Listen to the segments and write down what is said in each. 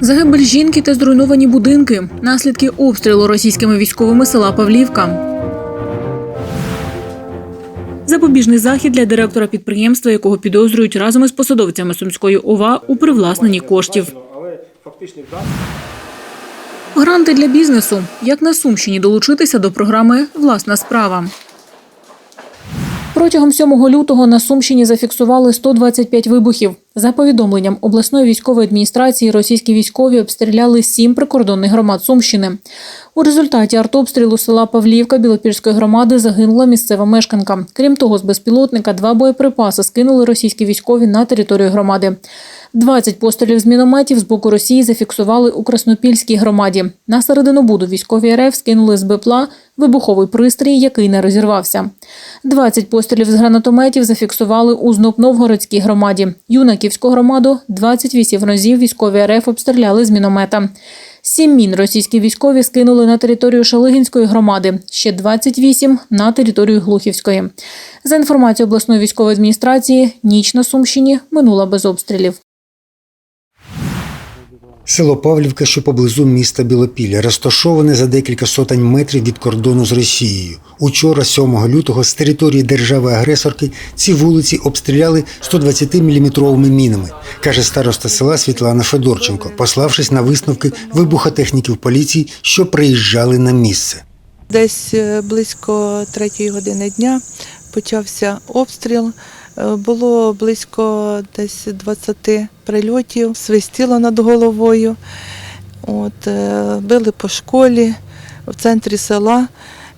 Загибель жінки та зруйновані будинки. Наслідки обстрілу російськими військовими села Павлівка. Запобіжний захід для директора підприємства, якого підозрюють разом із посадовцями Сумської ОВА у привласненні коштів. Гранти для бізнесу. Як на Сумщині долучитися до програми Власна справа. Протягом 7 лютого на Сумщині зафіксували 125 вибухів. За повідомленням обласної військової адміністрації, російські військові обстріляли сім прикордонних громад Сумщини. У результаті артобстрілу села Павлівка Білопільської громади загинула місцева мешканка. Крім того, з безпілотника два боєприпаси скинули російські військові на територію громади. 20 пострілів з мінометів з боку Росії зафіксували у Краснопільській громаді. На середину буду військові РФ скинули з БПЛА вибуховий пристрій, який не розірвався. 20 пострілів з гранатометів зафіксували у Знопновгородській громаді. Юнаківську громаду 28 разів військові РФ обстріляли з міномета. Сім мін російські військові скинули на територію Шалигінської громади, ще 28 – на територію Глухівської. За інформацією обласної військової адміністрації, ніч на Сумщині минула без обстрілів. Село Павлівка, що поблизу міста Білопілля, розташоване за декілька сотень метрів від кордону з Росією. Учора, 7 лютого, з території держави-агресорки ці вулиці обстріляли 120-мм мінами, каже староста села Світлана Федорченко, пославшись на висновки вибухотехніків поліції, що приїжджали на місце. Десь е, близько третьої години дня почався обстріл. Е, Було близько десь 20 прильотів, свистіло над головою. От, е, били по школі в центрі села.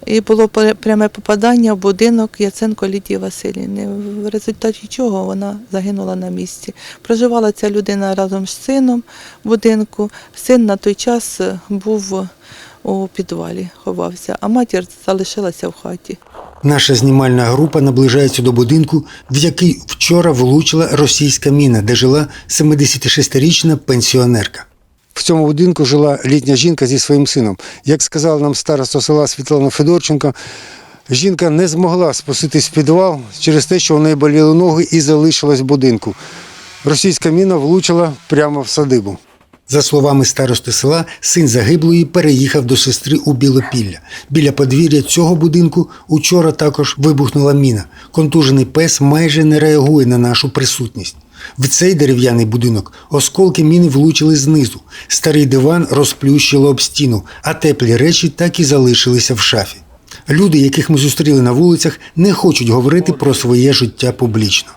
І було пряме попадання в будинок Яценко Лідії Васильівни, в результаті чого вона загинула на місці. Проживала ця людина разом з сином в будинку. Син на той час був у підвалі, ховався, а матір залишилася в хаті. Наша знімальна група наближається до будинку, в який вчора влучила російська міна, де жила 76-річна пенсіонерка. В цьому будинку жила літня жінка зі своїм сином. Як сказала нам староста села Світлана Федорченко, жінка не змогла спуститись в підвал через те, що у неї боліли ноги і залишилась в будинку. Російська міна влучила прямо в садибу. За словами старости села, син загиблої переїхав до сестри у Білопілля. Біля подвір'я цього будинку учора також вибухнула міна. Контужений пес майже не реагує на нашу присутність. В цей дерев'яний будинок осколки міни влучили знизу. Старий диван розплющило об стіну, а теплі речі так і залишилися в шафі. Люди, яких ми зустріли на вулицях, не хочуть говорити про своє життя публічно.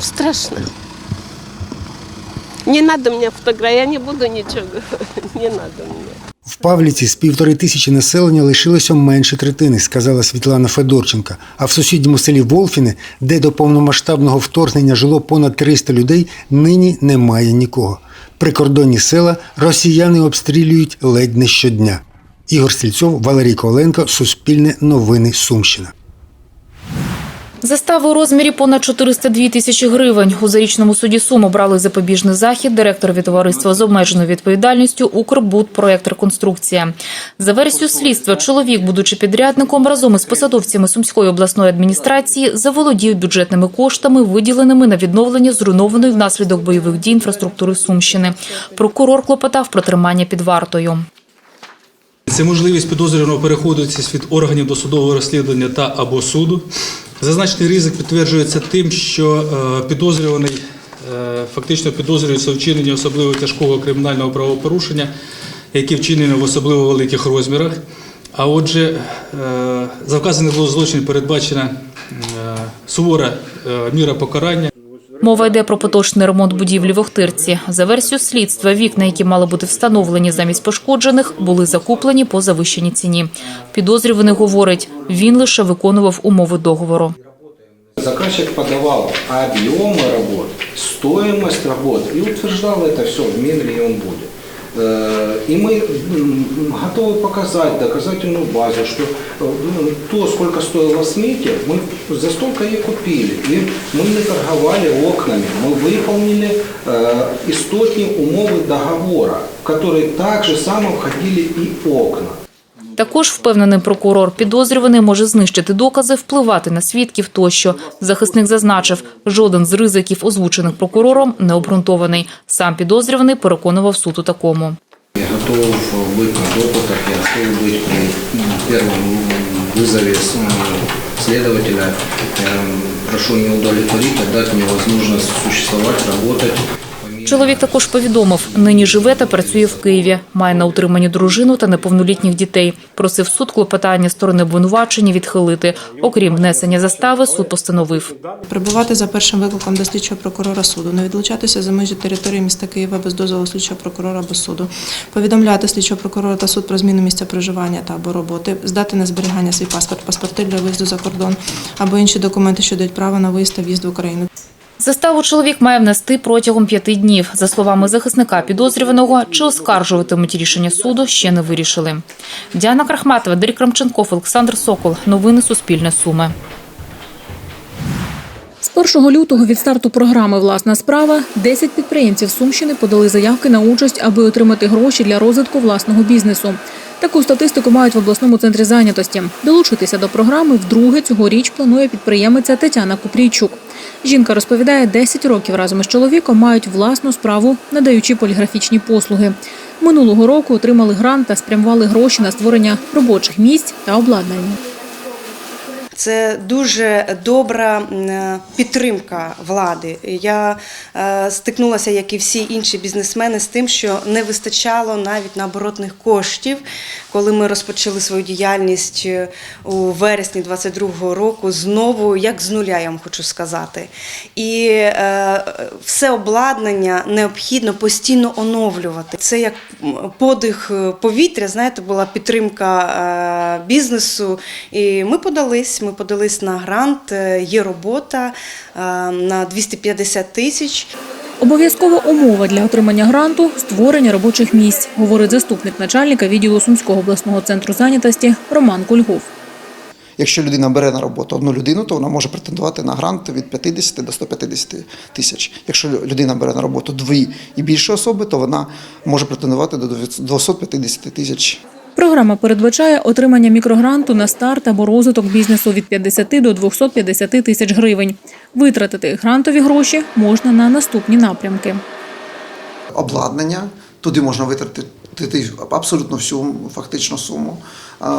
Страшно. Не надо мне фотографии, я не буду говорить. Не надо мне. В Павліці з півтори тисячі населення лишилося менше третини, сказала Світлана Федорченка. А в сусідньому селі Волфіне, де до повномасштабного вторгнення жило понад 300 людей, нині немає нікого. Прикордонні села росіяни обстрілюють ледь не щодня. Ігор Стільцов, Валерій Коваленко, Суспільне новини Сумщина. Заставу у розмірі понад 402 тисячі гривень. У зарічному суді Сум обрали запобіжний захід директорові товариства з обмеженою відповідальністю «Укрбудпроект Реконструкція». За версією слідства, чоловік, будучи підрядником, разом із посадовцями Сумської обласної адміністрації заволодів бюджетними коштами, виділеними на відновлення зруйнованої внаслідок бойових дій інфраструктури Сумщини. Прокурор клопотав про тримання під вартою. Це можливість підозрюваного переходитися від органів досудового розслідування та або суду. Зазначений ризик підтверджується тим, що е, підозрюваний е, фактично підозрюється у особливо тяжкого кримінального правопорушення, яке вчинено в особливо великих розмірах. А отже, е, за вказаний злочин передбачена сувора міра покарання. Мова йде про поточний ремонт будівлі в Охтирці. За версією слідства, вікна, які мали бути встановлені замість пошкоджених, були закуплені по завищеній ціні. Підозрюваний говорить, він лише виконував умови договору. Заказчик подавал объемы работ, стоимость работ и утверждал это все в Минрегионбуде. Э, И мы м, готовы показать доказательную базу, что э, ну, то, сколько стоило смете, мы за столько и купили. И мы не торговали окнами, мы выполнили э, истотные умовы договора, в которые также само входили и окна. Також впевнений прокурор, підозрюваний може знищити докази, впливати на свідків тощо. Захисник зазначив, жоден з ризиків, озвучених прокурором, не обґрунтований. Сам підозрюваний переконував суд у такому. Я готов быть на допытах, я готов быть при первом вызове с- следователя. Я прошу не удовлетворить, а дать мне возможность существовать, работать. Чоловік також повідомив, нині живе та працює в Києві. Має на утриманні дружину та неповнолітніх дітей. Просив суд клопотання сторони обвинувачення відхилити. Окрім внесення застави, суд постановив. Прибувати за першим викликом до слідчого прокурора суду, не відлучатися за межі території міста Києва без дозволу слідчого прокурора або суду, повідомляти слідчого прокурора та суд про зміну місця проживання та або роботи, здати на зберігання свій паспорт, паспорти для виїзду за кордон або інші документи, що дають право на виїзд та в'їзд в Україну. Заставу чоловік має внести протягом п'яти днів. За словами захисника підозрюваного, чи оскаржуватимуть рішення суду, ще не вирішили. Діана Крахматова, Дарій Крамченков, Олександр Сокол. Новини Суспільне Суми. З 1 лютого від старту програми Власна справа 10 підприємців Сумщини подали заявки на участь, аби отримати гроші для розвитку власного бізнесу. Таку статистику мають в обласному центрі зайнятості. Долучитися до програми вдруге цьогоріч планує підприємиця Тетяна Купрійчук. Жінка розповідає, 10 років разом із чоловіком мають власну справу, надаючи поліграфічні послуги. Минулого року отримали грант та спрямували гроші на створення робочих місць та обладнання. Це дуже добра підтримка влади. Я е, стикнулася, як і всі інші бізнесмени, з тим, що не вистачало навіть на оборотних коштів, коли ми розпочали свою діяльність е, у вересні 22-го року. Знову, як з нуля, я вам хочу сказати. І е, все обладнання необхідно постійно оновлювати. Це як подих повітря, знаєте, була підтримка бізнесу. І ми подались. Ми подались на грант. е, Є робота е, на 250 тисяч. Обов'язкова умова для отримання гранту створення робочих місць, говорить заступник начальника відділу Сумського обласного центру зайнятості Роман Кульгов. Якщо людина бере на роботу одну людину, то вона може претендувати на грант від 50 до 150 тисяч. Якщо людина бере на роботу дві і більше особи, то вона може претендувати до 250 тисяч. Програма передбачає отримання мікрогранту на старт або розвиток бізнесу від 50 до 250 тисяч гривень. Витратити грантові гроші можна на наступні напрямки. Обладнання, туди можна витратити абсолютно всю фактично суму.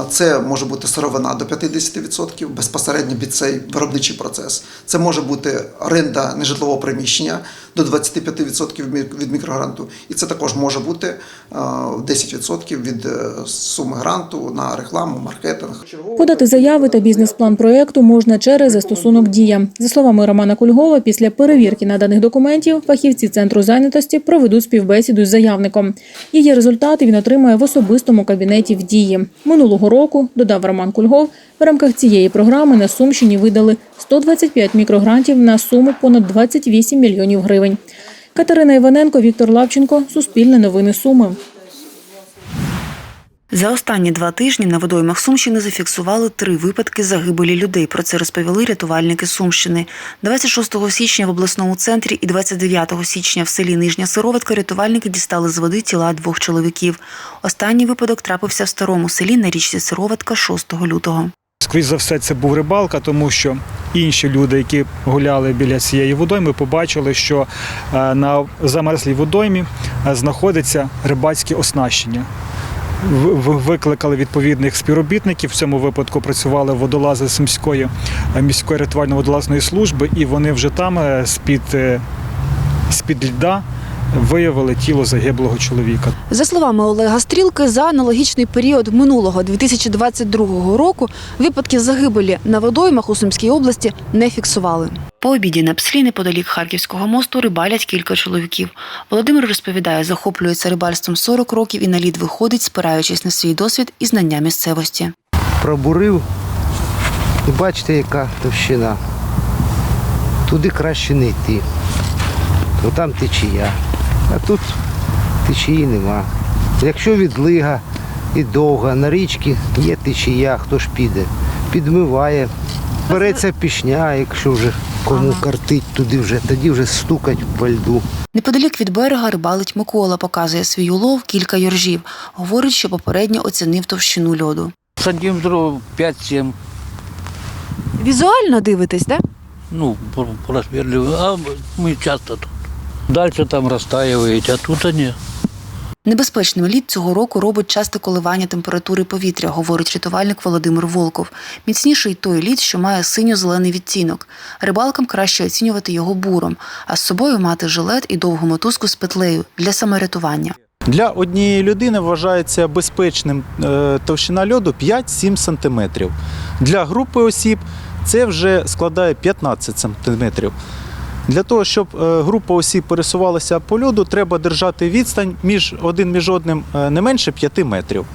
Це може бути сировина до 50% безпосередньо під цей виробничий процес. Це може бути оренда нежитлового приміщення до 25% мі- від мікрогранту. І це також може бути а, 10% від е, суми гранту на рекламу, маркетинг. Подати заяви та бізнес-план проєкту можна через застосунок Дія. За словами Романа Кульгова, після перевірки наданих документів фахівці центру зайнятості проведуть співбесіду з заявником. Її результати він отримає в особистому кабінеті в дії. Минулого року, додав Роман Кульгов, в рамках цієї програми на Сумщині видали 125 мікрогрантів на суму понад 28 мільйонів гривень. Катерина Іваненко, Віктор Лавченко, Суспільне новини Суми. За останні два тижні на водоймах Сумщини зафіксували три випадки загибелі людей. Про це розповіли рятувальники Сумщини. 26 січня в обласному центрі і 29 січня в селі Нижня Сироватка рятувальники дістали з води тіла двох чоловіків. Останній випадок трапився в старому селі на річці Сироватка 6 лютого. Скоріше за все, це був рибалка, тому що інші люди, які гуляли біля цієї водойми, побачили, що е, на замерзлій водоймі е, знаходиться рибацьке оснащення. Викликали відповідних співробітників. В цьому випадку працювали водолази з міської е, міської рятувально-водолазної служби, і вони вже там е, з-під е, з-під льда виявили тіло загиблого чоловіка. За словами Олега Стрілки, за аналогічний період минулого 2022 року випадків загибелі на водоймах у Сумській області не фіксували. По обіді на пслі неподалік Харківського мосту рибалять кілька чоловіків. Володимир розповідає, захоплюється рибальством 40 років і на лід виходить, спираючись на свій досвід і знання місцевості. пробурив і бачите, яка товщина. Туди краще не йти. Бо там течія. А тут течії нема. Якщо відлига і довга, на річці є течія, хто ж піде. Підмиває. Береться пішня, якщо вже Кому картить туди вже, тоді вже стукать по льду. Неподалік від берега рибалить Микола, показує свій улов кілька йоржів. Говорить, що попередньо оцінив товщину льоду. Сантиметров 5-7. Візуально дивитесь, да? Ну, про- просверливаю. А мы часто тут. Дальше там растаивает, а тут они. Небезпечним лід цього року робить часте коливання температури повітря, говорить рятувальник Володимир Волков. Міцніший той лід, що має синьо-зелений відтінок. Рибалкам краще оцінювати його буром, а з собою мати жилет і довгу мотузку з петлею для саморятування. Для однієї людини вважається безпечним е, товщина льоду 5-7 см. Для групи осіб це вже складає 15 см. Для того, щоб е, група осіб пересувалася по льоду, треба держати відстань між один між одним е, не менше 5 метрів.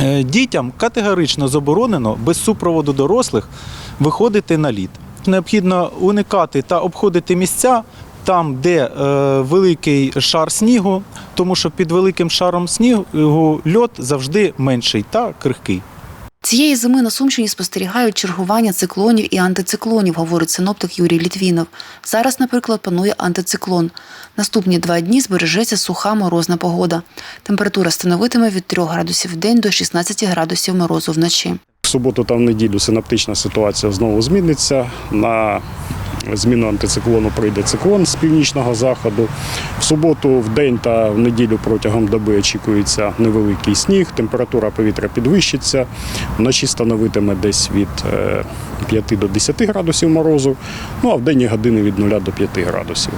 Е, Дітям категорично заборонено без супроводу дорослих виходити на лід. Необхідно уникати та обходити місця там, де великий шар снігу, тому що під великим шаром снігу льод завжди менший та крихкий. Цієї зими на Сумщині спостерігають чергування циклонів і антициклонів, говорить синоптик Юрій Літвінов. Зараз, наприклад, панує антициклон. Наступні два дні збережеться суха морозна погода. Температура становитиме від 3 градусів в день до 16 градусів морозу вночі. В суботу та в неділю синаптична ситуація знову зміниться. На зміну антициклону прийде циклон з північного заходу. В суботу, в день та в неділю протягом доби очікується невеликий сніг, температура повітря підвищиться, вночі становитиме десь від е, 5 до 10 градусів морозу, ну а в денні години від 0 до 5 градусів.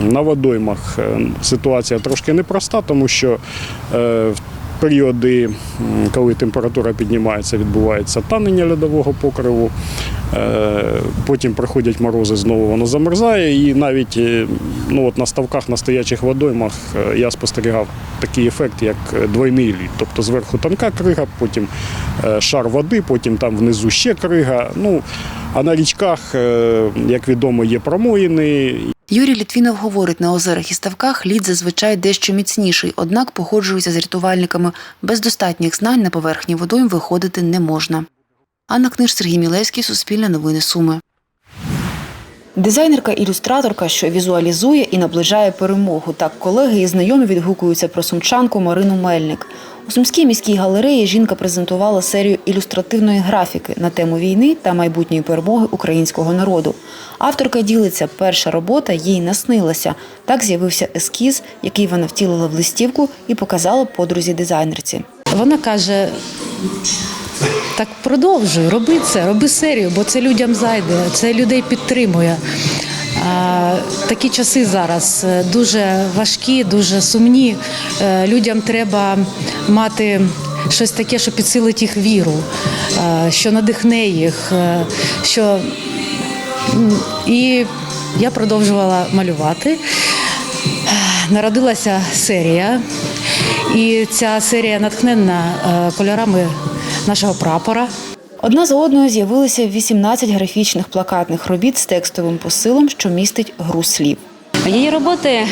На водоймах е, ситуація трошки непроста, тому що е, в періоди, коли температура піднімається, відбувається танення льодового покриву. Е, Потім приходять морози, знову воно замерзає. І навіть е, ну, от на ставках на стоячих водоймах е, я спостерігав такий ефект, як двойний лід. Тобто зверху тонка крига, потім шар води, потім там внизу ще крига. Ну, а на річках, як відомо, є промоїни, Юрій Літвінов говорить, на озерах і ставках лід зазвичай дещо міцніший, однак погоджується з рятувальниками. Без достатніх знань на поверхні водойм виходити не можна. Анна Книж, Сергій Мілевський, Суспільне новини Суми. Дизайнерка-ілюстраторка, що візуалізує і наближає перемогу. Так колеги і знайомі відгукуються про сумчанку Марину Мельник. У Сумській міській галереї жінка презентувала серію ілюстративної графіки на тему війни та майбутньої перемоги українського народу. Авторка ділиться, перша робота їй наснилася. Так з'явився ескіз, який вона втілила в листівку і показала подрузі дизайнерці. Вона каже: так продовжуй, роби це, роби серію, бо це людям зайде, це людей підтримує. Такі часи зараз е, дуже важкі, дуже сумні. Е, Людям треба мати щось таке, що підсилить їх віру, е, що надихне їх, що і я продовжувала малювати. Народилася серія, і ця серія натхненна кольорами нашого прапора. Одна за одною з'явилися 18 графічних плакатних робіт з текстовим посилом, що містить гру слів. Її роботи е,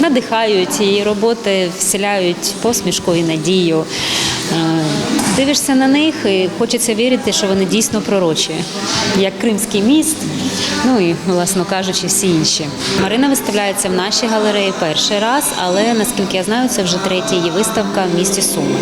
надихають, її роботи вселяють посмішку і надію. Дивишся на них і хочеться вірити, що вони дійсно пророчі, як Кримський міст, ну і, власно кажучи, всі інші. Марина виставляється в нашій галереї перший раз, але наскільки я знаю, це вже третя її виставка в місті Суми.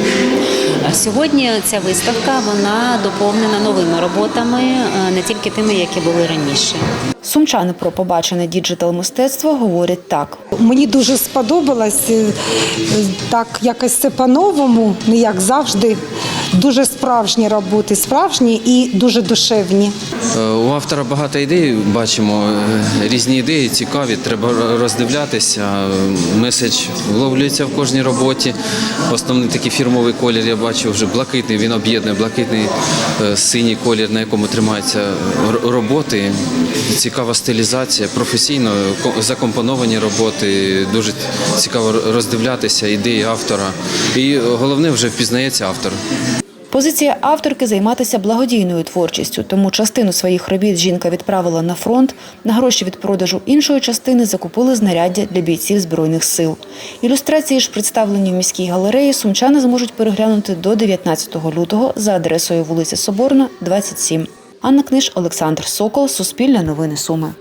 Сьогодні ця виставка вона доповнена новими роботами, е, не тільки тими, які були раніше. Сумчани про побачене діджитал мистецтво говорять так. Мені дуже сподобалось е, так якось це по-новому, не як завжди. Дуже справжні роботи, справжні і дуже душевні. Е, У автора багато ідей, бачимо е, різні ідеї, цікаві, треба роздивлятися. Меседж вловлюється в кожній роботі. Основний такий фірмовий колір я бачу вже блакитний, він об'єднує блакитний е, синій колір, на якому тримаються роботи. Цікава стилізація, професійно ко- закомпоновані роботи. Дуже цікаво роздивлятися ідеї автора. І головне вже впізнається автор. Позиція авторки займатися благодійною творчістю, тому частину своїх робіт жінка відправила на фронт. На гроші від продажу іншої частини закупили знаряддя для бійців збройних сил. Ілюстрації ж представлені в міській галереї сумчани зможуть переглянути до 19 лютого за адресою вулиця Соборна, 27. Анна Книж, Олександр Сокол, Суспільне новини Суми.